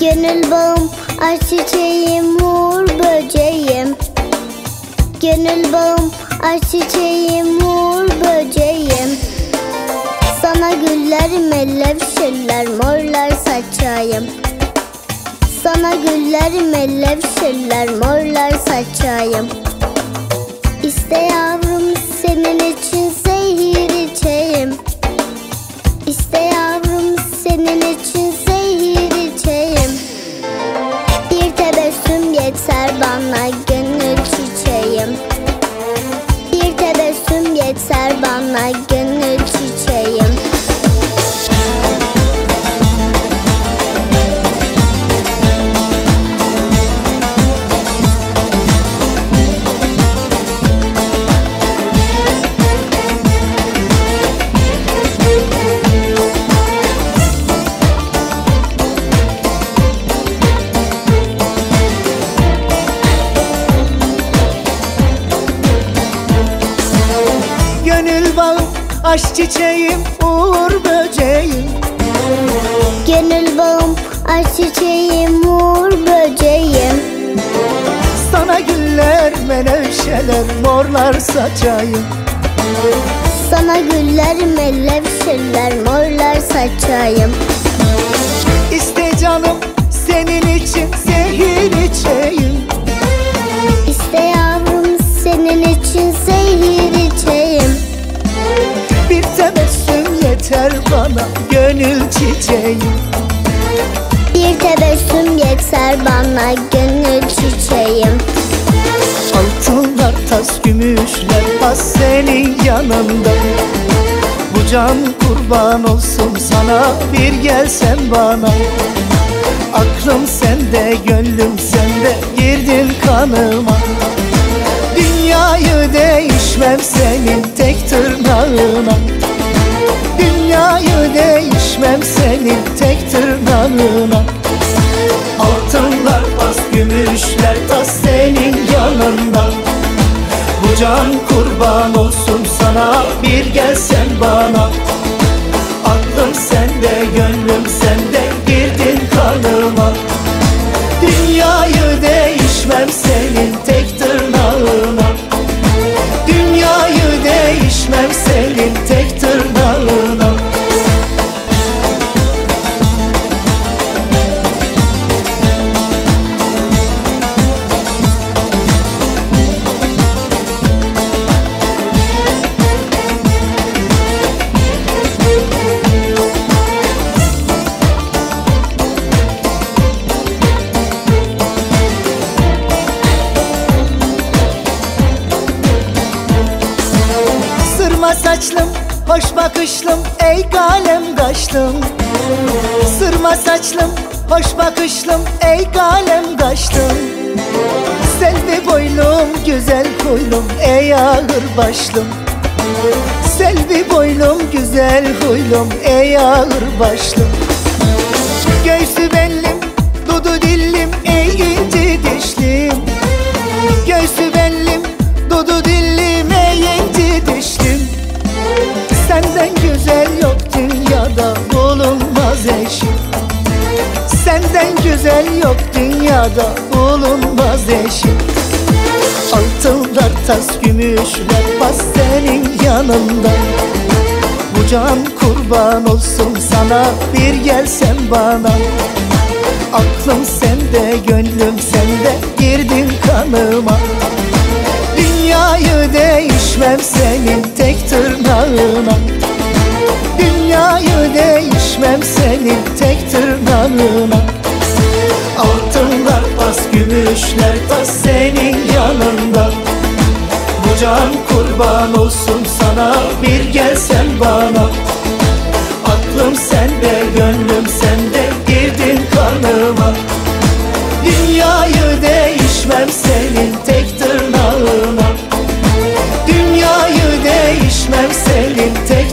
Gönül bağım, aşk çiçeğim, uğur böceğim. Gönül bağım, aşk çiçeğim, uğur böceğim. Sana güller, mellevşirler, morlar saçayım. Sana güller, mellevşirler, morlar saçayım tebessüm yeter aşk çiçeğim, uğur böceğim. Gönül bağım, aşk çiçeğim, uğur böceğim. Sana güller, menevşeler, morlar saçayım. Sana güller, mellevşirler, morlar saçayım bana gönül çiçeğim Bir tebessüm yeter bana gönül çiçeğim. Altınlar tas gümüşler pas senin yanında Bu can kurban olsun sana bir gelsen bana. Aklım sende gönlüm sende girdin kanıma. Dünyayı değişmem senin tek tırnağına değişmem senin tek tırnağına. Altınlar tas gümüşler tas senin yanında. Bu can kurban olsun sana bir gelsen bana. Aklım sende gönlüm sende girdin kanıma. Dünyayı değişmem senin tek Sırma saçlım, hoş bakışlım, ey kalem kaşlım. Sırma saçlım, hoş bakışlım, ey kalem kaşlım. Selvi boylum, güzel koylum, ey ağır başlım. Selvi boylum, güzel huylum, ey ağır başlım. Göğsü bellim, dudu dillim, ey inci dişlim eşim Senden güzel yok dünyada bulunmaz eşim Altınlar tas gümüşler bas senin yanında. Bu can kurban olsun sana bir gelsen bana. Aklım sende gönlüm sende girdin kanıma. Dünyayı değişmem senin tek tırnağına Değmem senin tek tırnağına Altınlar tas gümüşler tas senin yanında. Bu can kurban olsun sana bir gelsen bana. Aklım sende gönlüm sende girdin kanıma Dünyayı değişmem senin tek tırnağına. Dünyayı değişmem senin tek